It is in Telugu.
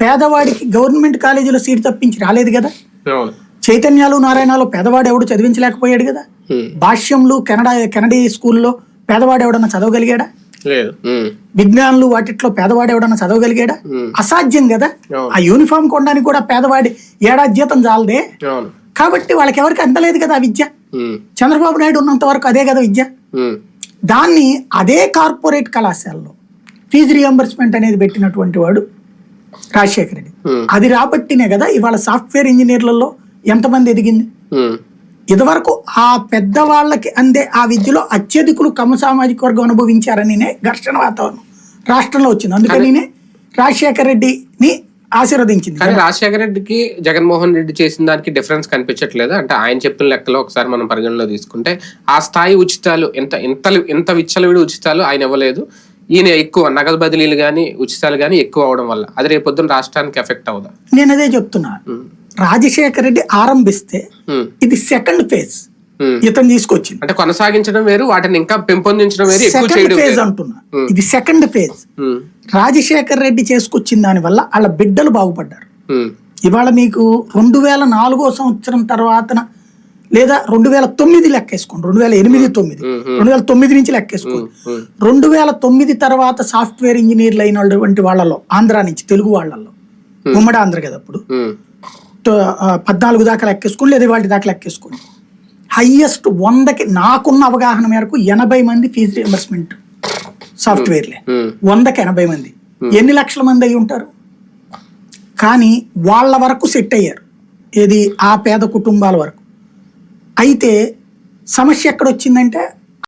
పేదవాడికి గవర్నమెంట్ కాలేజీలో సీట్ తప్పించి రాలేదు కదా చైతన్యాలు నారాయణలో పేదవాడు ఎవడు చదివించలేకపోయాడు కదా. భాష్యంలు కెనడా కెనడీ స్కూల్లో పేదవాడు ఎవడన్నా చదవగలిగాడా. విజ్ఞానులు వాటిట్లో పేదవాడు ఎవడన్నా చదవగలిగాడా. అసాధ్యం కదా. ఆ యూనిఫామ్ కొనడానికి కూడా పేదవాడి ఏడాది జీతం చాలదే కాబట్టి వాళ్ళకి ఎవరికి అందలేదు కదా ఆ విద్య. చంద్రబాబు నాయుడు ఉన్నంత వరకు అదే కదా విద్య. దాన్ని అదే కార్పొరేట్ కళాశాలలో ఫీజు రియంబర్స్మెంట్ అనేది పెట్టినటువంటి వాడు రాజశేఖర రెడ్డి. అది రాబట్టినే కదా ఇవాళ సాఫ్ట్వేర్ ఇంజనీర్లలో ఎంతమంది ఎదిగింది. ఇదివరకు ఆ పెద్దవాళ్ళకి అందే ఆ విద్యలో అత్యధికులు కమ సామాజిక వర్గం అనుభవించారనినే ఘర్షణ వాతావరణం రాష్ట్రంలో వచ్చింది. అందుకనినే రాజశేఖర రెడ్డిని ఆశీర్వదించింది. కానీ రాజశేఖర రెడ్డికి జగన్మోహన్ రెడ్డి చేసిన దానికి డిఫరెన్స్ కనిపించట్లేదు? అంటే ఆయన చెప్పిన లెక్కలో ఒకసారి మనం పరిగణలో తీసుకుంటే ఆ స్థాయి ఉచితాలు ఎంత ఎంత ఎంత విచ్చలవిడి ఉచితాలు ఆయన ఇవ్వలేదు. ఈయన ఎక్కువ నగదు బదిలీలు కానీ ఉచితాలు కానీ ఎక్కువ అవడం వల్ల. అది రేపొద్దున రాష్ట్రానికి ఎఫెక్ట్ అవుదా నేను అదే చెప్తున్నా. రాజశేఖర రెడ్డి ఆరంభిస్తే. ఇది సెకండ్ ఫేజ్. ఇతను తీసుకొచ్చింది. అంటే కొనసాగించడం వేరు వాటిని ఇంకా పెంపొందించడం వేరు సెకండ్ ఫేజ్ అంటున్నా. ఇది సెకండ్ ఫేజ్. రాజశేఖర రెడ్డి చేసుకొచ్చిన దాని వల్ల వాళ్ళ బిడ్డలు బాగుపడ్డారు. ఇవాళ మీకు రెండు వేల నాలుగో సంవత్సరం తర్వాతన లేదా రెండు వేల తొమ్మిది లెక్కేసుకోండి. రెండు వేల ఎనిమిది తొమ్మిది. రెండు వేల తొమ్మిది నుంచి లెక్కేసుకోండి. రెండు వేల తొమ్మిది తర్వాత సాఫ్ట్వేర్ ఇంజనీర్లు అయినటువంటి వాళ్ళలో ఆంధ్ర నుంచి తెలుగు వాళ్ళలో ఉమ్మడి ఆంధ్ర కదా అప్పుడు. పద్నాలుగు దాకా లెక్కేసుకోండి లేదా వాటి దాకా లెక్కేసుకోండి. హయ్యెస్ట్ వందకి నాకున్న అవగాహన మేరకు ఎనభై మంది ఫీజు రియంబర్స్మెంట్ సాఫ్ట్వేర్లే. వందకి ఎనభై మంది. ఎన్ని లక్షల మంది అయి ఉంటారు? కానీ వాళ్ళ వరకు సెట్ అయ్యారు. ఏది? ఆ పేద కుటుంబాల వరకు. అయితే సమస్య ఎక్కడ వచ్చిందంటే